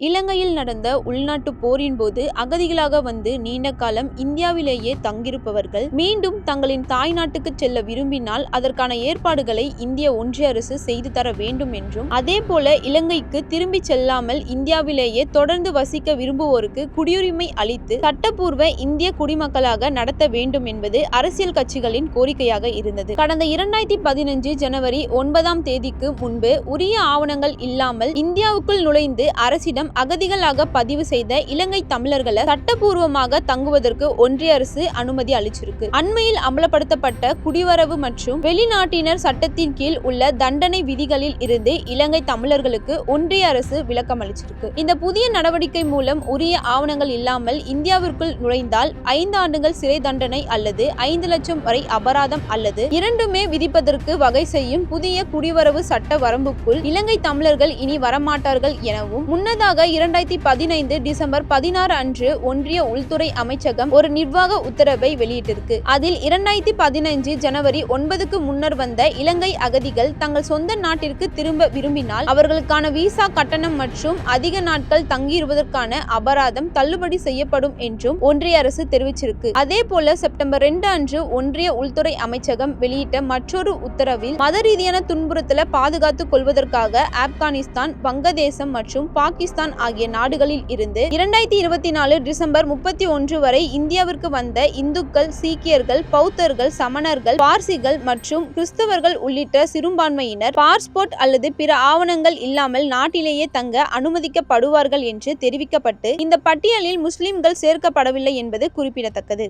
இலங்கையில் நடந்த உள்நாட்டு போரின் போது அகதிகளாக வந்து நீண்ட காலம் இந்தியாவிலேயே தங்கியிருப்பவர்கள் மீண்டும் தங்களின் தாய்நாட்டுக்கு செல்ல விரும்பினால் அதற்கான ஏற்பாடுகளை இந்திய ஒன்றிய அரசு செய்து தர வேண்டும் என்றும் அதே போல இலங்கைக்கு திரும்பி செல்லாமல் இந்தியாவிலேயே தொடர்ந்து வசிக்க விரும்புவோருக்கு குடியுரிமை அளித்து சட்டப்பூர்வ இந்திய குடிமக்களாக நடத்த வேண்டும் என்பது அரசியல் கட்சிகளின் கோரிக்கையாக இருந்தது. கடந்த இரண்டாயிரத்தி பதினஞ்சு ஜனவரி ஒன்பதாம் தேதிக்கு முன்பு உரிய ஆவணங்கள் இல்லாமல் இந்தியாவுக்குள் நுழைந்து அரசிடம் அகதிகளாக பதிவு செய்த இலங்கை தமிழர்களை சட்டபூர்வமாக தங்குவதற்கு ஒன்றிய அரசு அனுமதி அளிச்சிருக்கு. அண்மையில் அமலப்படுத்தப்பட்ட குடிவரவு மற்றும் வெளிநாட்டினர் சட்டத்தின் கீழ் உள்ள தண்டனை விதிகளில் இருந்து இலங்கை தமிழர்களுக்கு ஒன்றிய அரசு விளக்கம் அளிச்சிருக்கு. இந்த புதிய நடவடிக்கை மூலம் உரிய ஆவணங்கள் இல்லாமல் இந்தியாவிற்குள் நுழைந்தால் ஐந்து ஆண்டுகள் சிறை தண்டனை அல்லது ஐந்து லட்சம் வரை அபராதம் அல்லது இரண்டுமே விதிப்பதற்கு வகை செய்யும் புதிய குடிவரவு சட்ட வரம்புக்குள் இலங்கை தமிழர்கள் இனி வரமாட்டார்கள் எனவும் முன்னதாக இரண்டாயிரத்தி பதினைந்து டிசம்பர் பதினாறு அன்று ஒன்றிய உள்துறை அமைச்சகம் ஒரு நிர்வாக உத்தரவை வெளியிட்டிருக்கு. அதில் இரண்டாயிரத்தி பதினைஞ்சு ஜனவரி ஒன்பதுக்கு முன்னர் வந்த இலங்கை அகதிகள் தங்கள் சொந்த நாட்டிற்கு திரும்ப விரும்பினால் அவர்களுக்கான விசா கட்டணம் மற்றும் அதிக நாட்கள் தங்கியிருப்பதற்கான அபராதம் தள்ளுபடி செய்யப்படும் என்றும் ஒன்றிய அரசு தெரிவிச்சிருக்கு. அதே போல செப்டம்பர் ரெண்டு அன்று ஒன்றிய உள்துறை அமைச்சகம் வெளியிட்ட மற்றொரு உத்தரவில் மத ரீதியான துன்புறுத்தலை பாதுகாத்துக் கொள்வதற்காக ஆப்கானிஸ்தான் வங்கதேசம் மற்றும் பாகிஸ்தான் பாகிஸ்தான் ஆகிய நாடுகளில் இருந்து இரண்டாயிரத்தி இருபத்தி நாலு டிசம்பர் முப்பத்தி ஒன்று வரை இந்தியாவிற்கு வந்த இந்துக்கள் சீக்கியர்கள் பௌத்தர்கள் சமணர்கள் பார்சிகள் மற்றும் கிறிஸ்தவர்கள் உள்ளிட்ட சிறுபான்மையினர் பாஸ்போர்ட் அல்லது பிற ஆவணங்கள் இல்லாமல் நாட்டிலேயே தங்க அனுமதிக்கப்படுவார்கள் என்று தெரிவிக்கப்பட்டு இந்த பட்டியலில் முஸ்லிம்கள் சேர்க்கப்படவில்லை என்பது குறிப்பிடத்தக்கது.